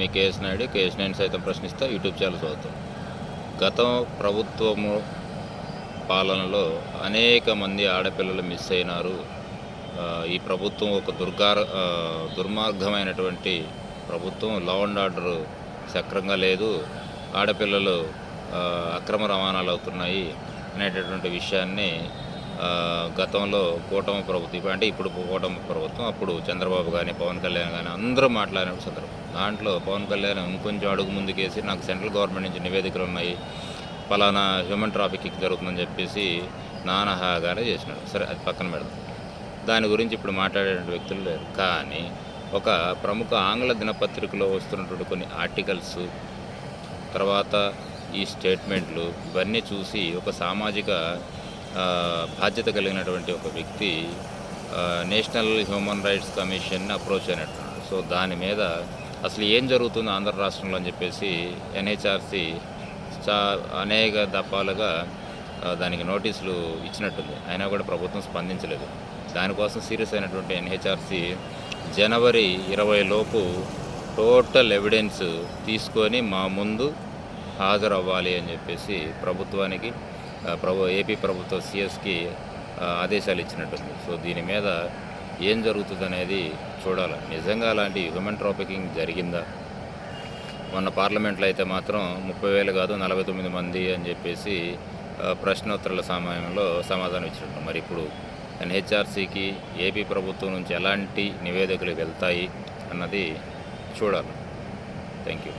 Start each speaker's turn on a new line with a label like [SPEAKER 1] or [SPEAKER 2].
[SPEAKER 1] మీ K S Naidu K S Naidu సైతం ప్రశ్నిస్తా YouTube channel చదువుతాం గతం ప్రభుత్వము పాలనలో అనేక మంది ఆడపిల్లలు మిస్ అయినారు. ఈ ప్రభుత్వం ఒక దుర్గార దుర్మార్గమైనటువంటి ప్రభుత్వం లా అండ్ ఆర్డర్ సక్రంగా లేదు. ఆడపిల్లలు అక్రమ రవాణాలు అవుతున్నాయి అనేటటువంటి విషయాన్ని గతంలో కూటమి ప్రభుత్వం ఇప్పుడు అంటే ఇప్పుడు కూటమి ప్రభుత్వం అప్పుడు చంద్రబాబు కానీ పవన్ కళ్యాణ్ కానీ అందరూ మాట్లాడిన సందర్భం దాంట్లో పవన్ కళ్యాణ్ ఇంకొంచెం అడుగు ముందుకేసి నాకు సెంట్రల్ గవర్నమెంట్ నుంచి నివేదికలు ఉన్నాయి పలానా హ్యూమన్ ట్రాఫికింగ్ జరుగుతుందని చెప్పేసి నానహాగానే చేసినాడు. సరే అది పక్కన పెడదాం. దాని గురించి ఇప్పుడు మాట్లాడే వ్యక్తులు లేరు. కానీ ఒక ప్రముఖ ఆంగ్ల దినపత్రికలో వస్తున్నటువంటి కొన్ని ఆర్టికల్స్ తర్వాత ఈ స్టేట్మెంట్లు ఇవన్నీ చూసి ఒక సామాజిక బాధ్యత కలిగినటువంటి ఒక వ్యక్తి నేషనల్ హ్యూమన్ రైట్స్ కమిషన్ని అప్రోచ్ అయినట్టున్నాడు. సో దాని మీద అసలు ఏం జరుగుతుందో ఆంధ్ర రాష్ట్రంలో అని చెప్పేసి ఎన్హెచ్ఆర్సీ చా అనేక దఫాలుగా దానికి నోటీసులు ఇచ్చినట్టుంది. అయినా కూడా ప్రభుత్వం స్పందించలేదు. దానికోసం సీరియస్ అయినటువంటి ఎన్హెచ్ఆర్సీ జనవరి ఇరవై లోపు టోటల్ ఎవిడెన్స్ తీసుకొని మా ముందు హాజరవ్వాలి అని చెప్పేసి ప్రభుత్వానికి ప్రభు ఏపీ ప్రభుత్వ సిఎస్కి ఆదేశాలు ఇచ్చినట్టుంది. సో దీని మీద ఏం జరుగుతుంది అనేది చూడాలి. నిజంగా అలాంటి హ్యూమన్ ట్రాఫికింగ్ జరిగిందా? మొన్న పార్లమెంట్లో అయితే మాత్రం ముప్పై వేలు కాదు నలభై తొమ్మిది మంది అని చెప్పేసి ప్రశ్నోత్తరాల సమయంలో సమాధానం ఇచ్చినట్టు. మరి ఇప్పుడు ఎన్హెచ్ఆర్సీకి ఏపీ ప్రభుత్వం నుంచి ఎలాంటి నివేదికలు వెళ్తాయి అన్నది చూడాలి. Thank you.